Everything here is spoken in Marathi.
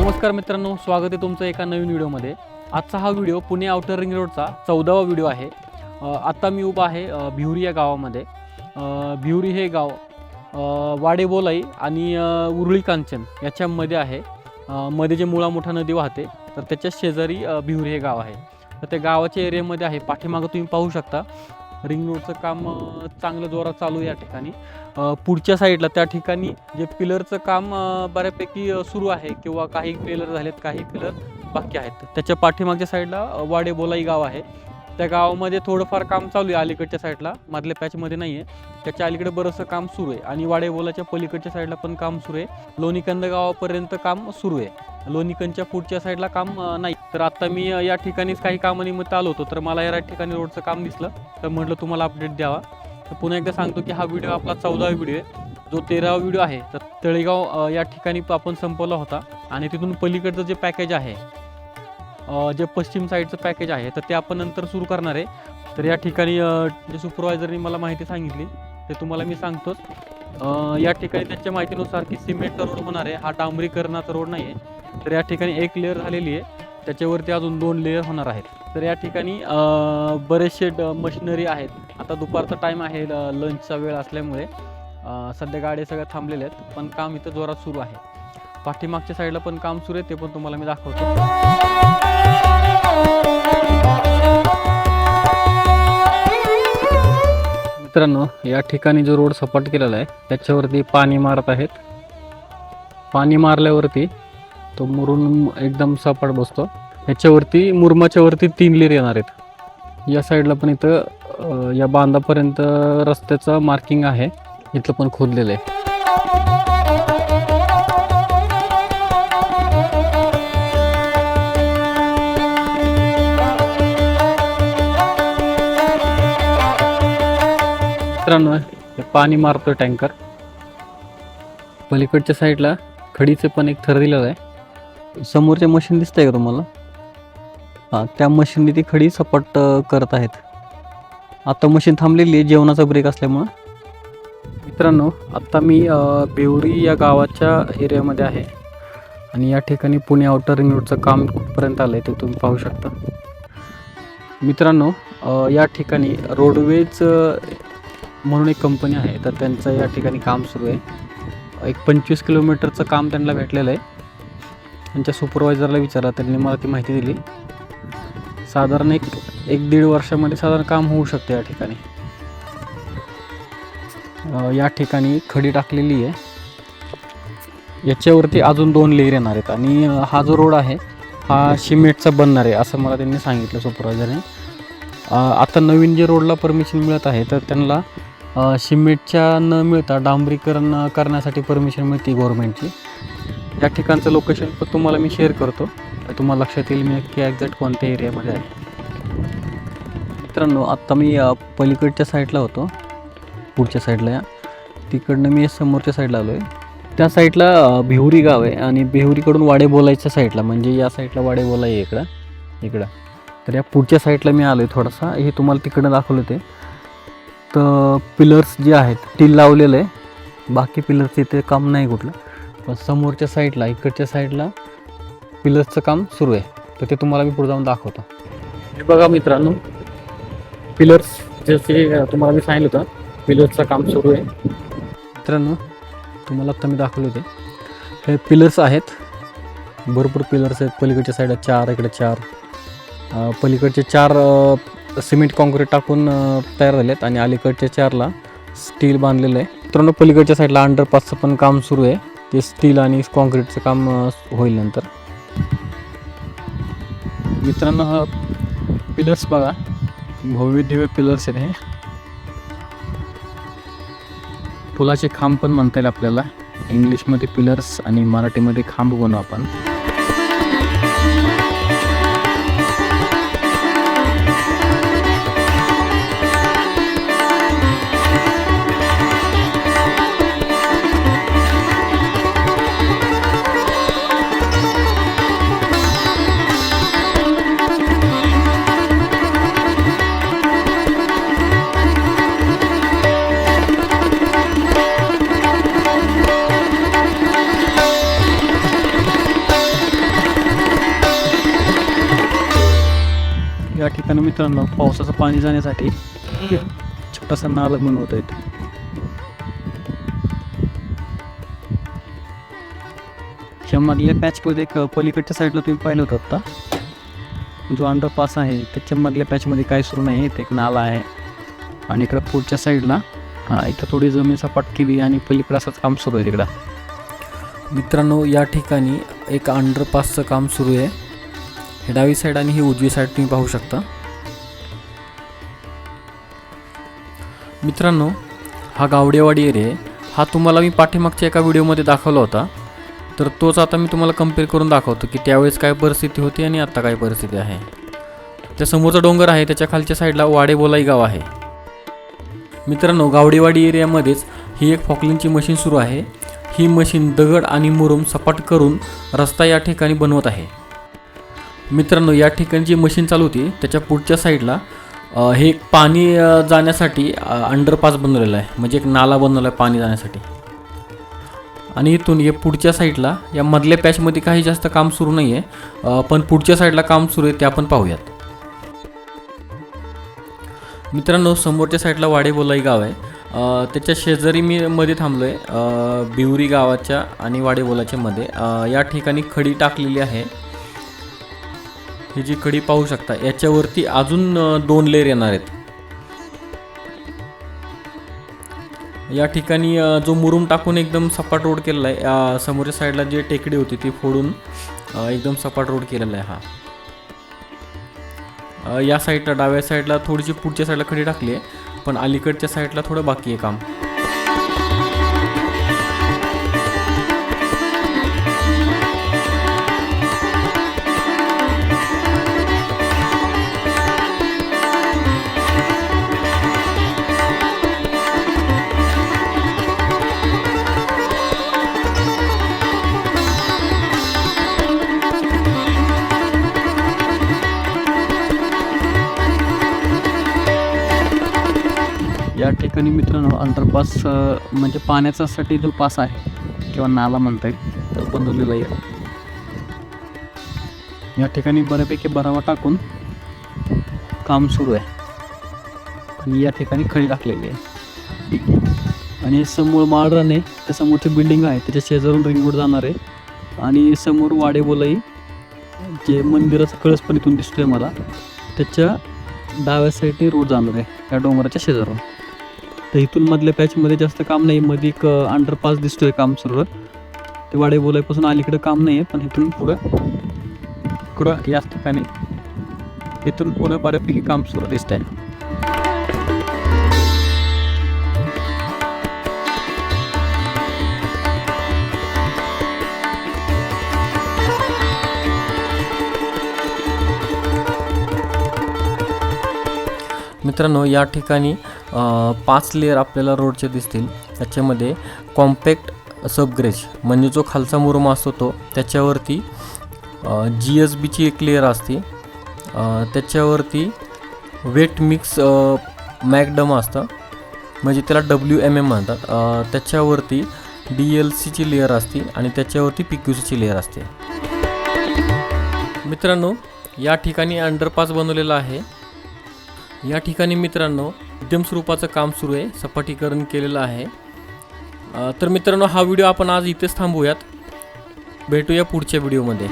नमस्कार मित्रांनो स्वागत आहे तुमचं एका नवीन व्हिडिओमध्ये. आजचा हा व्हिडिओ पुणे आउटर रिंग रोडचा चौदावा व्हिडिओ आहे. आत्ता मी उभा आहे भिवरी या गावामध्ये. भिवरी हे गाव वाडेबोलाई आणि उरळी उरुळी कांचन याच्यामध्ये आहे. मध्ये जे मुळा मोठा नदी वाहते तर त्याच्या शेजारी भिवरी हे गाव आहे. तर त्या गावाच्या एरियामध्ये आहे. पाठीमागं तुम्ही पाहू शकता रिंग रोडचं काम चांगलं जोरात चालू आहे या ठिकाणी. पुढच्या साईडला त्या ठिकाणी जे पिलरचं काम बऱ्यापैकी सुरू आहे किंवा काही पिलर झालेत काही पिलर बाकी आहेत. त्याच्या पाठीमागच्या साईडला वाडे वाडेबोलाई गाव आहे. त्या गावामध्ये थोडंफार काम चालू आहे अलीकडच्या साईडला. मधल्या पॅचमध्ये नाही आहे त्याच्या अलीकडे बरंचसं काम सुरू आहे. आणि वाडेबोलाच्या पलीकडच्या साईडला पण काम सुरू आहे. लोणीकंद गावापर्यंत काम सुरू आहे. लोणीकंदच्या पुढच्या साईडला काम नाही. तर आता मी या ठिकाणीच काही कामानिमित्त आलो होतो. तर मला या ठिकाणी रोडचं काम दिसलं. तर म्हटलं तुम्हाला अपडेट द्यावा. तर पुन्हा एकदा सांगतो की हा व्हिडिओ आपला चौदावा व्हिडिओ आहे. जो तेरावा व्हिडिओ आहे तर तळेगाव या ठिकाणी आपण संपवला होता. आणि तिथून पलीकडचं जे पॅकेज आहे जे पश्चिम साईडचं पॅकेज आहे तर ते आपण नंतर सुरू करणार आहे. तर या ठिकाणी जे सुपरवायझरनी मला माहिती सांगितली ते तुम्हाला मी सांगतोच. या ठिकाणी त्यांच्या माहितीनुसार की सिमेंटचा रोड होणार आहे. हा डांबरीकरणाचा रोड नाही आहे तर या ठिकाणी एक लेअर झालेली आहे. त्याच्यावरती अजून दोन लेअर होणार आहेत. तर या ठिकाणी बरेचसे ड मशिनरी आहेत. आता दुपारचा टाईम आहे ल- लंचचा वेळ असल्यामुळे सध्या गाड्या सगळ्या थांबलेल्या आहेत. पण काम इथं जोरात सुरू आहे. पाठीमागच्या साईडला पण काम सुरू आहे ते पण तुम्हाला मी दाखवतो. मित्रांनो या ठिकाणी जो रोड सपाट केलेला आहे त्याच्यावरती पाणी मारत आहेत. पाणी मारल्यावरती तो मुरून एकदम सपाट बसतो. याच्यावरती मुरमाच्या वरती तीन लेर येणार आहेत. या साईडला पण इथं या बांधापर्यंत रस्त्याचं मार्किंग आहे. इथलं पण खोदलेलं आहे. मित्रांनो हे पाणी मारतोय टँकर. पलीकडच्या साईडला खडीचे पण एक थर दिलेलं आहे. समोरच्या मशीन दिसतंय का तुम्हाला? हां त्या मशीनने ती खडी सपाट करत आहेत. आता मशीन थांबलेली आहे जेवणाचा ब्रेक असल्यामुळं. मित्रांनो आत्ता मी बेवरी या गावाच्या एरियामध्ये आहे. आणि या ठिकाणी पुणे आउटर रिंग रोडचं काम कुठपर्यंत आलं आहे ते तुम्ही पाहू शकता. मित्रांनो या ठिकाणी रोडवेज म्हणून एक कंपनी आहे. तर त्यांचं या ठिकाणी काम सुरू आहे. एक पंचवीस किलोमीटरचं काम त्यांना भेटलेलं आहे. त्यांच्या सुपरवायझरला विचारला त्यांनी मला ती माहिती दिली. साधारण एक एक दीड वर्षामध्ये साधारण काम होऊ शकते या ठिकाणी. या ठिकाणी खडी टाकलेली आहे. याच्यावरती अजून दोन लेअर येणार आहेत. आणि हा जो रोड आहे हा सिमेंटचा बनणार आहे असं मला त्यांनी सांगितलं सुपरवायझरने आता नवीन जे रोडला परमिशन मिळत आहे तर त्यांना सिमेंटच्या न मिळता डांबरीकरण करण्यासाठी परमिशन मिळते गव्हर्मेंटची या ठिकाणचं लोकेशन पण तुम्हाला मी शेअर करतो. तुम्हाला लक्षात येईल मी की एक्झॅक्ट कोणत्या एरियामध्ये आहे. मित्रांनो आत्ता मी पलीकडच्या साईडला होतो. पुढच्या साईडला या. तिकडनं मी समोरच्या साईडला आलो आहे त्या साईडला भिवरी गाव आहे आणि भिवरीकडून वाडे बोलायच्या साईडला म्हणजे या साईडला वाडे बोलाय आहे इकडं इकडं. तर या पुढच्या साईडला मी आलो आहे थोडासा. हे तुम्हाला तिकडनं दाखवलं ते. तर पिलर्स जे आहेत टील लावलेलं आहे. बाकी पिलर्स इथे काम नाही कुठलं. पण समोरच्या साईडला इकडच्या साईडला पिलर्सचं काम सुरू आहे. तर ते तुम्हाला मी पुढे जाऊन दाखवतो. हे बघा मित्रांनो पिलर्स जसे तुम्हाला मी सांगितलं होतं पिलर्सचं काम सुरू आहे. मित्रांनो तुम्हाला आता मी दाखवले होते हे पिलर्स आहेत. भरपूर पिलर्स आहेत. पलीकडच्या साईडला चार इकडे चार. पलीकडचे चार सिमेंट काँक्रीट टाकून तयार झाले आहेत आणि अलीकडच्या चारला स्टील बांधलेलं आहे. मित्रांनो पलीकडच्या साईडला अंडरपासचं पण काम सुरू आहे. ते स्टील आणि काँक्रीटचं काम होईल नंतर. मित्रांनो हा पिलर्स बघा. भव्य दिव्य पिलर्स आहेत हे. फुलाचे खांब पण म्हणता येईल आपल्याला. इंग्लिशमध्ये पिलर्स आणि मराठीमध्ये खांब बनवू आपण. ठिकाणी मित्रांनो पावसाचं पाणी जाण्यासाठी छोटासा नाला बनवत आहेत ह्या मधल्या पॅचमध्ये एक पलीकडच्या साईडला तुम्ही पाहिलं होतं आता. जो अंडरपास आहे त्याच्या मधल्या पॅचमध्ये काय सुरू नाही. इथे एक नाला आहे. आणि इकडं पुढच्या साईडला हा इथं थोडी जमीन सपाट केली आणि पलीकडे असंच काम सुरू आहे तिकडं. मित्रांनो या ठिकाणी एक अंडरपासचं काम सुरू आहे. हे डावी साईड आणि ही उजवी साईड तुम्ही पाहू शकता. मित्रांनो हा गावडेवाडी एरिया आहे. हा तुम्हाला मी पाठीमागच्या एका व्हिडिओमध्ये दाखवला होता. तर तोच आता मी तुम्हाला कंपेअर करून दाखवतो की त्यावेळेस काय परिस्थिती होती आणि आत्ता काय परिस्थिती आहे. त्या समोरचा डोंगर आहे त्याच्या खालच्या साईडला वाडेबोलाई गाव आहे. मित्रांनो गावडेवाडी एरियामध्येच ही एक फॉकलिंगची मशीन सुरू आहे. ही मशीन दगड आणि मुरुम सपाट करून रस्ता या ठिकाणी बनवत आहे. मित्रांनो या ठिकाणी जी मशीन चालू होती त्याच्या पुढच्या साईडला हे एक पाणी जाण्यासाठी अंडरपास बनवलेला आहे. म्हणजे एक नाला बनवला आहे पाणी जाण्यासाठी. आणि इथून हे पुढच्या साईडला या मधल्या पॅचमध्ये काही जास्त काम सुरू नाही आहे पण पुढच्या साईडला काम सुरू आहे ते आपण पाहूयात. मित्रांनो समोरच्या साईडला वाडेबोलाई गाव आहे. त्याच्या शेजारी मी मध्ये थांबलो आहे बिवरी गावाच्या आणि वाडेबोलाच्या मध्ये. या ठिकाणी खडी टाकलेली आहे. ही जी खडी पाहू शकता याच्यावरती अजून दोन लेअर येणार आहेत. या ठिकाणी जो मुरुम टाकून एकदम सपाट रोड केलेला आहे समोरच्या साईडला जी टेकडी होती ती फोडून एकदम सपाट रोड केलेला आहे हा. या साईडला डाव्या साईडला थोडीशी पुढच्या साईडला खडी टाकली आहे पण अलीकडच्या साईडला थोडं बाकी आहे काम. ठिकाणी मित्रांनो अंडरपास म्हणजे पाण्याच्यासाठी जो पास आहे किंवा नाला म्हणता येईल तो बनवलेला आहे या ठिकाणी बऱ्यापैकी बरावा टाकून काम सुरू आहे. आणि या ठिकाणी खळी टाकलेली आहे. आणि समोर माळरान आहे त्या समोरची बिल्डिंग आहे त्याच्या शेजारून रिंग रोड जाणार आहे. आणि समोर वाडे बोलाई जे मंदिराचं कळस पण इथून दिसतोय मला त्याच्या डाव्या साईडने रोड जाणार आहे या डोंगराच्या शेजारून. तर इथून मधल्या पॅचमध्ये जास्त काम नाही मध्ये एक अंडरपास दिसतोय काम सर्व. ते वाडे बोलायपासून अलीकडे काम नाही आहे पण इथून पुढं इकडं याच ठिकाणी इथून पुढं बऱ्यापैकी काम सुरू दिसत आहे मित्रांनो या ठिकाणी पाच लेअर आपल्याला रोडचे दिसतील. त्याच्यामध्ये कॉम्पॅक्ट सबग्रेज म्हणजे जो खालचा मुरमा असतो तो त्याच्यावरती जी एस बीची एक लेअर असते. त्याच्यावरती वेट मिक्स मॅकडम असतं. म्हणजे त्याला डब्ल्यू एम एम म्हणतात. त्याच्यावरती डी एल सीची लेअर असते आणि त्याच्यावरती पी क्यू सीची लेअर असते. मित्रांनो या ठिकाणी अंडरपास बनवलेला आहे. या ठिकाणी मित्रांनो मध्यम स्वरूपाचं काम सुरू आहे सपाटीकरण केलेलं आहे. तर मित्रांनो हा व्हिडिओ आपण आज इथेच थांबूयात भेटूया पुढच्या व्हिडिओमध्ये.